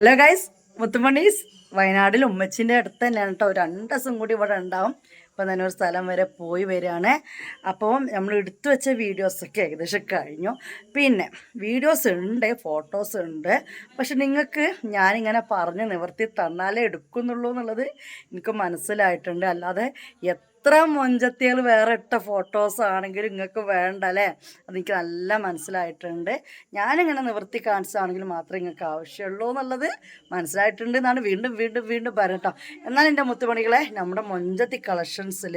Hello guys മുത്തുമണീസ് വയനാട്ടിൽ ഉമ്മച്ചിന്റെ അടുത്ത് തന്നെയാണ് കേട്ടോ രണ്ട് ദിവസം കൂടി ഇവിടെ ഉണ്ടാവും. അപ്പം തന്നെ ഒരു സ്ഥലം വരെ പോയി വരികയാണ്. അപ്പോൾ നമ്മൾ എടുത്തു വെച്ച വീഡിയോസൊക്കെ ഏകദേശം കഴിഞ്ഞു. പിന്നെ വീഡിയോസ് ഉണ്ട് ഫോട്ടോസ് ഉണ്ട്. പക്ഷെ നിങ്ങൾക്ക് ഞാനിങ്ങനെ പറഞ്ഞ് നിവർത്തി തന്നാലേ എടുക്കുന്നുള്ളൂ എന്നുള്ളത് എനിക്ക് മനസ്സിലായിട്ടുണ്ട്. അല്ലാതെ എത്ര മൊഞ്ചത്തികൾ വേറെ ഇട്ട ഫോട്ടോസ് ആണെങ്കിലും നിങ്ങൾക്ക് വേണ്ട അല്ലേ? അതെനിക്ക് നല്ല മനസ്സിലായിട്ടുണ്ട്. ഞാനിങ്ങനെ നിവൃത്തി കാണിച്ചതാണെങ്കിൽ മാത്രമേ നിങ്ങൾക്ക് ആവശ്യമുള്ളൂ എന്നുള്ളത് മനസ്സിലായിട്ടുണ്ട് എന്നാണ് വീണ്ടും വീണ്ടും വീണ്ടും പറയട്ടോ എന്നാൽ എന്റെ മുത്തുപണികളെ നമ്മുടെ മൊഞ്ചത്തി കളക്ഷൻസിൽ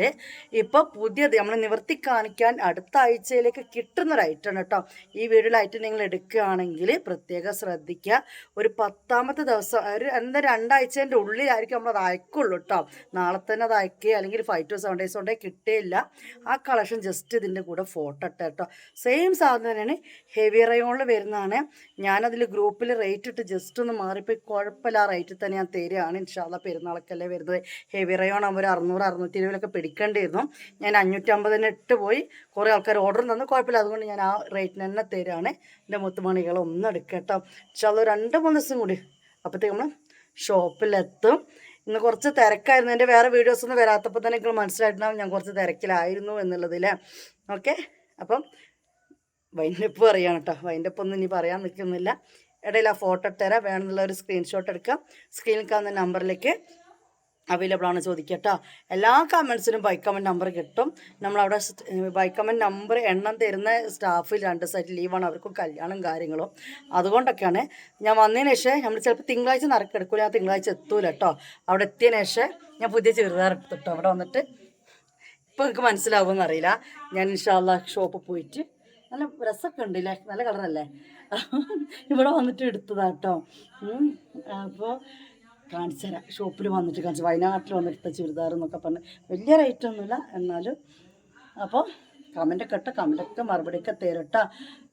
ഇപ്പോൾ പുതിയത് നമ്മൾ നിവർത്തി കാണിക്കാൻ അടുത്ത ആഴ്ചയിലേക്ക് കിട്ടുന്നൊരു ഐറ്റം കേട്ടോ. ഈ വീഡിയോയിൽ ഐറ്റം നിങ്ങൾ എടുക്കുകയാണെങ്കിൽ പ്രത്യേകം ശ്രദ്ധിക്കുക. ഒരു പത്താമത്തെ ദിവസം ഒരു എന്താ രണ്ടാഴ്ചേന്റെ ഉള്ളിലായിരിക്കും നമ്മൾ അത് അയക്കുള്ളൂ കേട്ടോ. നാളെ തന്നെ അത് അയക്കുക അല്ലെങ്കിൽ ഫൈവ് ടു സെവൻ ഡേയ്സ് കൊണ്ടേ കിട്ടിയില്ല. ആ കളക്ഷൻ ജസ്റ്റ് ഇതിന്റെ കൂടെ ഫോട്ടോ ഇട്ട കേട്ടോ. സെയിം സാധനം തന്നെയാണ് ഹെവി റയോണിൽ വരുന്നതാണ്. ഞാനതിൽ ഗ്രൂപ്പിൽ റേറ്റ് ഇട്ട് ജസ്റ്റ് ഒന്ന് മാറിപ്പോയി. കുഴപ്പമില്ല ആ റേറ്റിൽ തന്നെ ഞാൻ തരികയാണ്. ഇൻഷാല്ല പെരുന്നാളൊക്കെയല്ലേ വരുന്നത്. ഹെവി റയോൺ അവർ അറുന്നൂറ് അറുന്നൂറ്റി ഇരുപതിലൊക്കെ പിടിക്കേണ്ടിയിരുന്നു. ഞാൻ അഞ്ഞൂറ്റമ്പതിന് ഇട്ട് പോയി. കുറേ ആൾക്കാർ ഓർഡർ തന്നു. കുഴപ്പമില്ല അതുകൊണ്ട് ഞാൻ ആ റേറ്റിന് തന്നെ തരികയാണ്. എന്റെ മുത്തുമണികളൊന്നും എടുക്കട്ടോ ഇൻഷാല്ല രണ്ട് മൂന്ന് ദിവസം കൂടി. അപ്പോഴത്തേക്ക് നമ്മൾ ഷോപ്പിലെത്തും ഇന്ന് കുറച്ച് തിരക്കായിരുന്നു. എന്റെ വേറെ വീഡിയോസ് ഒന്നും വരാത്തപ്പോൾ തന്നെ നിങ്ങൾ മനസ്സിലായിട്ടുണ്ടാവും ഞാൻ കുറച്ച് തിരക്കിലായിരുന്നു എന്നുള്ളതിൽ. ഓക്കെ? അപ്പം വൈൻഡപ്പ് പറയാണ് കേട്ടോ. വൈൻഡപ്പ് ഒന്നും ഇനി പറയാൻ നിൽക്കുന്നില്ല. ഇടയിൽ ആ ഫോട്ടോ ഇട്ടുതരാം വേണമെന്നുള്ള ഒരു സ്ക്രീൻഷോട്ട് എടുക്കാം. സ്ക്രീനിൽ കാണുന്ന നമ്പറിലേക്ക് അവൈലബിൾ ആണ് ചോദിക്കുക കേട്ടോ എല്ലാ കമൻസിനും ബൈ കമന്റ് നമ്പർ കിട്ടും. നമ്മളവിടെ ബൈ കമന്റ് നമ്പർ എണ്ണം തരുന്ന സ്റ്റാഫിൽ രണ്ട് സൈറ്റ് ലീവാണ് അവർക്കും കല്യാണം കാര്യങ്ങളും. അതുകൊണ്ടൊക്കെയാണ് ഞാൻ വന്നതിന് ശേഷം നമ്മൾ ചിലപ്പോൾ തിങ്കളാഴ്ച നറുക്കെടുക്കില്ല ഞാൻ തിങ്കളാഴ്ച എത്തൂല കേട്ടോ അവിടെ എത്തിയതിന് ശേഷം ഞാൻ പുതിയ ചെറുതാർ എടുത്തിട്ടോ അവിടെ വന്നിട്ട് ഇപ്പോൾ എനിക്ക് മനസ്സിലാവുമെന്ന് അറിയില്ല. ഞാൻ ഇൻഷാല്ല ഷോപ്പിൽ പോയിട്ട് നല്ല രസമൊക്കെ ഉണ്ടല്ലേ? നല്ല കളറല്ലേ ഇവിടെ വന്നിട്ട് എടുത്തതാട്ടോ അപ്പോൾ കാണിച്ചു തരാം. ഷോപ്പിൽ വന്നിട്ട് കാണിച്ചു വയനാട്ടിൽ വന്നിട്ട് ചുരിദാർ എന്നൊക്കെ പറഞ്ഞ് വലിയ റേറ്റ് ഒന്നുമില്ല. എന്നാലും അപ്പോൾ കമന്റൊക്കെ ഇട്ട കമന്റൊക്കെ മറുപടിയൊക്കെ തരട്ട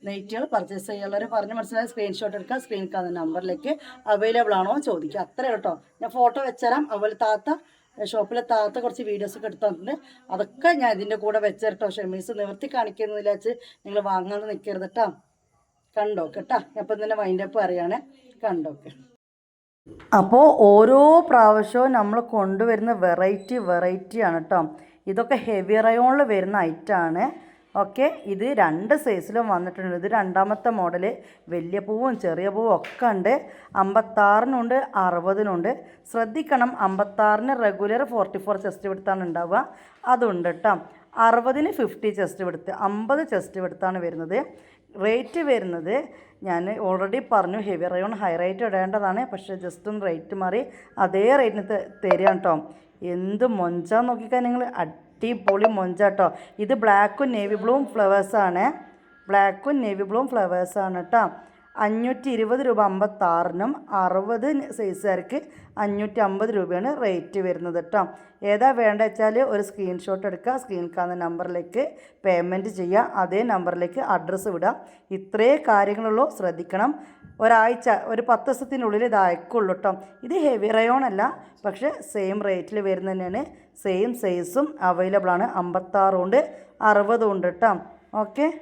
നെയ്റ്റുകൾ പർച്ചേസ് ചെയ്യാനുള്ളവർ പറഞ്ഞ് മനസ്സിലായി. സ്ക്രീൻഷോട്ട് എടുക്കുക സ്ക്രീൻ കാണുന്ന നമ്പറിലേക്ക് അവൈലബിൾ ആണോ ചോദിക്കുക അത്രേ കേട്ടോ ഞാൻ ഫോട്ടോ വെച്ചുതരാം അതുപോലെ താത്ത ഷോപ്പിലെ താത്ത കുറച്ച് വീഡിയോസ് ഒക്കെ എടുത്തു തന്നിട്ടുണ്ട്. അതൊക്കെ ഞാൻ ഇതിന്റെ കൂടെ വെച്ചിട്ടോ ഷെമീസ് നിവർത്തി കാണിക്കുന്നില്ല വെച്ച് നിങ്ങൾ വാങ്ങാൻ നിൽക്കരുത് കേട്ടോ കണ്ടോ കേട്ടോ ഞാൻ അപ്പം തന്നെ വൈൻഡപ്പ് അറിയാണേ കണ്ടോക്കെ. അപ്പോൾ ഓരോ പ്രാവശ്യവും നമ്മൾ കൊണ്ടുവരുന്ന വെറൈറ്റി വെറൈറ്റി ആണ് കേട്ടോ ഇതൊക്കെ ഹെവി റയോണിൽ വരുന്ന ഐറ്റാണ് ഓക്കെ ഇത് രണ്ട് സൈസിലും വന്നിട്ടുണ്ട്. ഇത് രണ്ടാമത്തെ മോഡൽ വലിയ പൂവും ചെറിയ പൂവും ഒക്കെ ഉണ്ട്. അമ്പത്താറിനുണ്ട് അറുപതിനുണ്ട് ശ്രദ്ധിക്കണം അമ്പത്താറിന് റെഗുലർ ഫോർട്ടി ഫോർ ചെസ്റ്റ് വിടുത്താണ് ഉണ്ടാവുക. അതുണ്ട് കേട്ടോ അറുപതിന് ഫിഫ്റ്റി ചെസ്റ്റ് വിടുത്ത് അമ്പത് ചെസ്റ്റ് വിടുത്താണ് വരുന്നത്. റേറ്റ് വരുന്നത് ഞാൻ ഓൾറെഡി പറഞ്ഞു ഹെവി റയോൺ ഹൈ റേറ്റ് ഇടേണ്ടതാണ്. പക്ഷേ ജസ്റ്റ് ഒന്ന് റേറ്റ് മാറി അതേ റേറ്റിന് തരിക കേട്ടോ എന്ത് മൊഞ്ചാ നോക്കിക്കാൻ നിങ്ങൾ. അടിപൊളി മൊഞ്ച കേട്ടോ ഇത് ബ്ലാക്കും നേവി ബ്ലൂവും ഫ്ലവേഴ്സാണ് ബ്ലാക്കും നേവി ബ്ലൂവും ഫ്ലവേഴ്സാണ് കേട്ടോ അഞ്ഞൂറ്റി ഇരുപത് രൂപ അമ്പത്താറിനും അറുപത് സൈസുകാർക്ക് അഞ്ഞൂറ്റി അമ്പത് രൂപയാണ് റേറ്റ് വരുന്നത് കേട്ടോ. ഏതാ വേണ്ട വെച്ചാൽ ഒരു സ്ക്രീൻഷോട്ട് എടുക്കുക സ്ക്രീൻ കാണുന്ന നമ്പറിലേക്ക് പേയ്മെന്റ് ചെയ്യുക അതേ നമ്പറിലേക്ക് അഡ്രസ്സ് വിടുക. ഇത്രേ കാര്യങ്ങളുള്ളൂ. ശ്രദ്ധിക്കണം. ഒരാഴ്ച ഒരു പത്ത് ദിവസത്തിനുള്ളിൽ ഇത് അയക്കുള്ളൂ കേട്ടോ. ഇത് ഹെവി റയോൺ അല്ല പക്ഷേ സെയിം റേറ്റിൽ വരുന്ന തന്നെയാണ്. സെയിം സൈസും അവൈലബിൾ ആണ് അമ്പത്താറും ഉണ്ട് അറുപതും ഉണ്ട് കേട്ടോ. ഓക്കെ?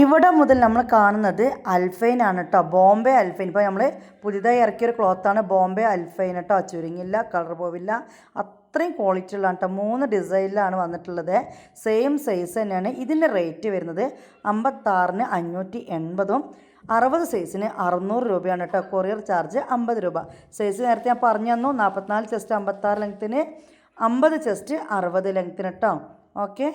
ഇവിടെ മുതൽ നമ്മൾ കാണുന്നത് അൽഫൈൻ ആണ് കേട്ടോ. ബോംബെ അൽഫൈൻ. ഇപ്പോൾ നമ്മൾ പുതിയതായി ഇറക്കിയൊരു ക്ലോത്താണ് ബോംബെ അൽഫൈൻ കേട്ടോ. ചുരുങ്ങില്ല കളർ പോവില്ല. അത്രയും ക്വാളിറ്റി ഉള്ളതാണ് കേട്ടോ. മൂന്ന് ഡിസൈനിലാണ് വന്നിട്ടുള്ളത്. സെയിം സൈസ് തന്നെയാണ്. ഇതിന്റെ റേറ്റ് വരുന്നത് അമ്പത്താറിന് അഞ്ഞൂറ്റി എൺപതും അറുപത് സൈസിന് അറുന്നൂറ് രൂപയാണ് കേട്ടോ. കൊറിയർ ചാർജ് അമ്പത് രൂപ. സൈസ് നേരത്തെ ഞാൻ പറഞ്ഞു തന്നു. നാൽപ്പത്തിനാല് ചെസ്റ്റ് അമ്പത്താറ് ലെങ്ത്തിന് അമ്പത് ചെസ്റ്റ് അറുപത് ലെങ്ത്തിന് കേട്ടോ. ഓക്കെ